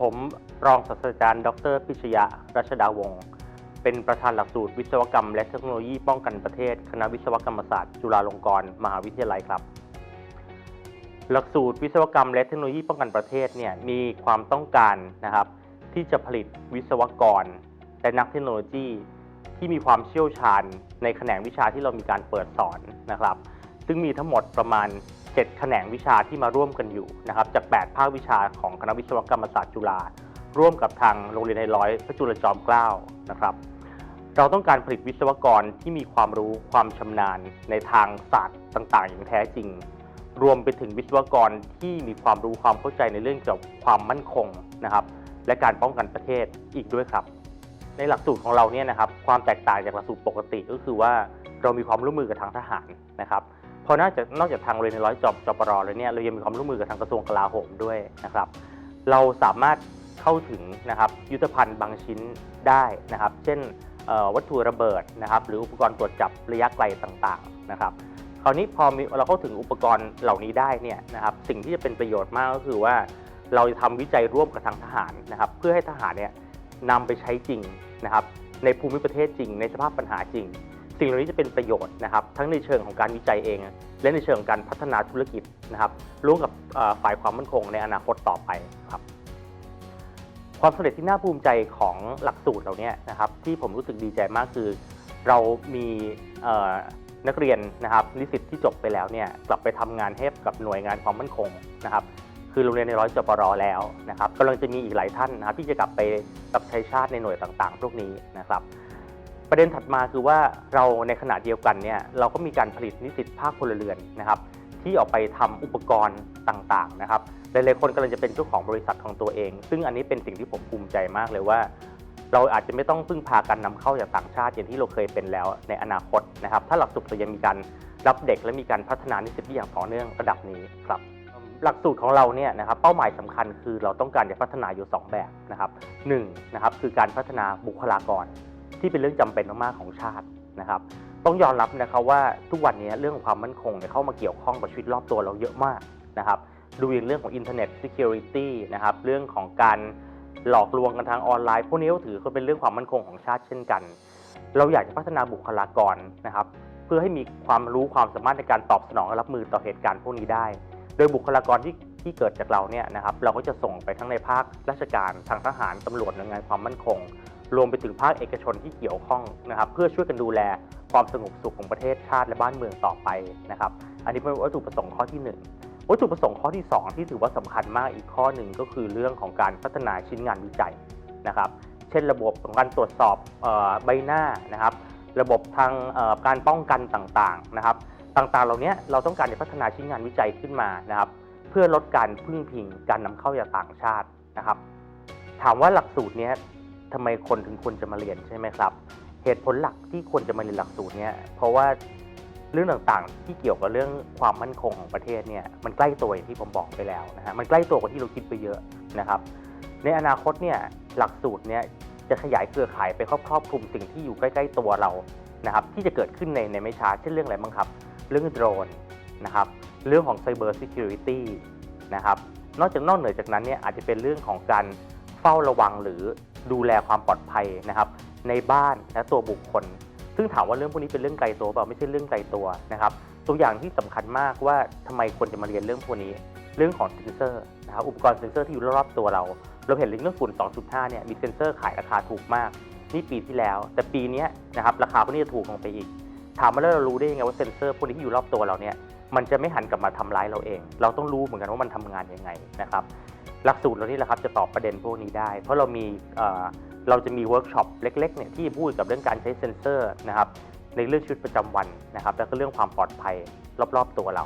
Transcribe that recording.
ผมรองศาสตราจารย์ ดรพิชยะ รัชดาวงศ์ เป็นประธานหลักสูตรวิศวกรรม และเทคโนโลยีป้องกันประเทศ คณะวิศวกรรมศาสตร์ จุฬาลงกรณ์มหาวิทยาลัยครับ หลักสูตรวิศวกรรม และเทคโนโลยีป้องกันประเทศเนี่ยมีความต้องการนะครับ ที่จะผลิตวิศวกร และนักเทคโนโลยี ที่มีความเชี่ยวชาญในแขนงวิชาที่เรามีการเปิดสอนนะครับ ซึ่งมีทั้งหมดประมาณ 7 แขนงวิชาที่มาร่วมกันอยู่นะครับจาก 8 ภาควิชาของคณะวิศวกรรมศาสตร์จุฬาร่วมกับทางโรงเรียนในร้อยพระจุลจอมเกล้านะครับ เราต้องการผลิตวิศวกรที่มีความรู้ความชำนาญในทางศาสตร์ต่างๆ อย่างแท้จริง รวมไปถึงวิศวกรที่มีความรู้ความเข้าใจในเรื่องเกี่ยวกับความมั่นคงนะครับ และการป้องกันประเทศอีกด้วยครับ ในหลักสูตรของเราเนี่ยนะครับ ความแตกต่างจากหลักสูตรปกติก็คือว่าเรามีความร่วมมือกับทางทหารนะครับ พราะนอกจากนอกจากทางเรียนในร้อยจอบจปรแล้วเนี่ยเรายังมีความร่วมมือกับทางกระทรวงกลาโหมด้วยนะครับ เราสามารถเข้าถึงนะครับยุทธภัณฑ์บางชิ้นได้นะครับ เช่นวัตถุระเบิดนะครับ หรืออุปกรณ์ตรวจจับระยะไกลต่างๆนะครับคราวนี้พอเราเข้าถึงอุปกรณ์เหล่านี้ได้เนี่ยนะครับสิ่งที่จะเป็นประโยชน์มากก็คือว่า เราจะทำวิจัยร่วมกับทางทหารนะครับ เพื่อให้ทหารเนี่ยนำไปใช้จริงนะครับ ในภูมิประเทศจริง ในสภาพปัญหาจริง สิ่งเหล่านี้จะเป็นประโยชน์นะครับทั้งในเชิงของการวิจัยเอง และในเชิงของการพัฒนาธุรกิจนะครับร่วมกับฝ่ายความมั่นคงในอนาคตต่อไปครับความสำเร็จที่น่าภูมิใจของหลักสูตรเราเนี่ยนะครับที่ผมรู้สึกดีใจมากคือ เรามีนักเรียนนะครับนิสิตที่จบไปแล้วเนี่ยกลับไปทำงานให้กับหน่วยงานความมั่นคงนะครับคือโรงเรียนในร้อยจปรแล้วนะครับกำลังจะมีอีกหลายท่านนะครับที่จะกลับไปรับใช้ชาติในหน่วยต่างๆ พวกนี้นะครับ ประเด็นถัดมาคือว่าเราในขณะเดียวกันเนี่ยเราก็มีการผลิตนิสิตภาคพลเรือนนะครับที่ออกไปทำอุปกรณ์ต่างๆนะครับหลายๆคนกำลังจะเป็นเจ้าของบริษัทของตัวเอง ซึ่งอันนี้เป็นสิ่งที่ผมภูมิใจมากเลยว่า เราอาจจะไม่ต้องพึ่งพาการนำเข้าจากต่างชาติอย่างที่เราเคยเป็นแล้วในอนาคตนะครับ ถ้าหลักสูตรเรายังมีการรับเด็กและมีการพัฒนานิสิตที่อย่างต่อเนื่องระดับนี้ครับหลักสูตรของเราเนี่ยนะครับเป้าหมายสำคัญคือเราต้องการจะพัฒนาอยู่ 2 แบบนะครับหนึ่งนะครับคือการพัฒนาบุคลากร ที่เป็นเรื่องจำเป็นมากๆของชาตินะครับ ต้องยอมรับนะครับว่าทุกวันนี้เรื่องของความมั่นคงเนี่ยเข้ามาเกี่ยวข้องกับชีวิตรอบตัวเราเยอะมากนะครับดูอย่างเรื่องของ Internet Security นะครับเรื่องของการหลอกลวงกันทางออนไลน์ พวกนี้ก็ถือว่าเป็นเรื่องความมั่นคงของชาติเช่นกัน เราอยากจะพัฒนาบุคลากรนะครับเพื่อให้มีความรู้ความสามารถในการตอบสนองและรับมือต่อเหตุการณ์พวกนี้ได้ โดยบุคลากรที่ที่เกิดจากเราเนี่ยนะครับเราก็จะส่งไปทั้งในภาคราชการทางทหารตำรวจหน่วยงานความมั่นคง รวมไปถึงภาคเอกชนที่เกี่ยวข้องนะครับเพื่อช่วยกันดูแลความสงบสุขของประเทศชาติและบ้านเมืองต่อไปนะครับอันนี้เป็นวัตถุประสงค์ข้อที่หนึ่งวัตถุประสงค์ข้อที่สองที่ถือว่าสำคัญมากอีกข้อหนึ่งก็คือเรื่องของการพัฒนาชิ้นงานวิจัยนะครับเช่นระบบของการตรวจสอบออใบหน้านะครับระบบทางการป้องกันต่างๆนะครับต่างๆ เหล่านี้เราต้องการจะพัฒนาชิ้นงานวิจัยขึ้นมานะครับเพื่อลดการพึ่งพิงการนำเข้าจากต่างชาตินะครับถามว่าหลักสูตรนี้ ทำไมคนถึงควรจะมาเรียนใช่ไหมครับ เหตุผลหลักที่ควรจะมาเรียนหลักสูตรเนี้ยเพราะว่าเรื่องต่างๆที่เกี่ยวกับเรื่องความมั่นคงของประเทศเนี่ยมันใกล้ตัวอย่างที่ผมบอกไปแล้วนะฮะมันใกล้ตัวกว่าที่เราคิดไปเยอะนะครับ ในอนาคตเนี่ยหลักสูตรเนี่ยจะขยายเครือข่ายไปครอบคลุมสิ่งที่อยู่ใกล้ๆตัวเรานะครับที่จะเกิดขึ้นในในไม่ช้าเช่นเรื่องอะไรบ้างครับ เรื่องโดรนนะครับเรื่องของ Cyber Security นะครับนอกจากนอกเหนือจากนั้นเนี่ยอาจจะเป็นเรื่องของการเฝ้าระวังหรือ ดูแลความปลอดภัยนะครับในบ้านและตัวบุคคล ซึ่งถามว่าเรื่องพวกนี้เป็นเรื่องไกลตัวเปล่าไม่ใช่เรื่องไกลตัวนะครับ ตัวอย่างที่สำคัญมากว่าทำไมควรจะมาเรียนเรื่องพวกนี้ เรื่องของเซนเซอร์นะครับอุปกรณ์เซนเซอร์ที่อยู่รอบๆตัวเรา เราเห็นเรื่องฝุ่น 2.5 เนี่ยมีเซนเซอร์ขายราคาถูกมาก นี่ปีที่แล้ว แต่ปีนี้นะครับราคาพวกนี้จะถูกลงไปอีก ถามมาแล้วเรารู้ได้ยังไงว่าเซนเซอร์พวกนี้ที่อยู่รอบตัวเราเนี่ยมันจะไม่หันกลับมาทำร้ายเราเอง เราต้องรู้เหมือนกันว่ามันทำงานยังไงนะครับ หลักสูตรเรานี่แหละครับจะตอบประเด็นพวกนี้ได้ เพราะเรามีเอ่อเราจะมีเวิร์กช็อปเล็กๆเนี่ยที่พูดกับเรื่องการใช้เซนเซอร์นะครับในเรื่องชีวิตประจำวันนะครับแล้วก็เรื่องความปลอดภัยรอบๆตัวเรา